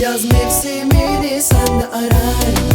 Yaz mevsimini sen de arar.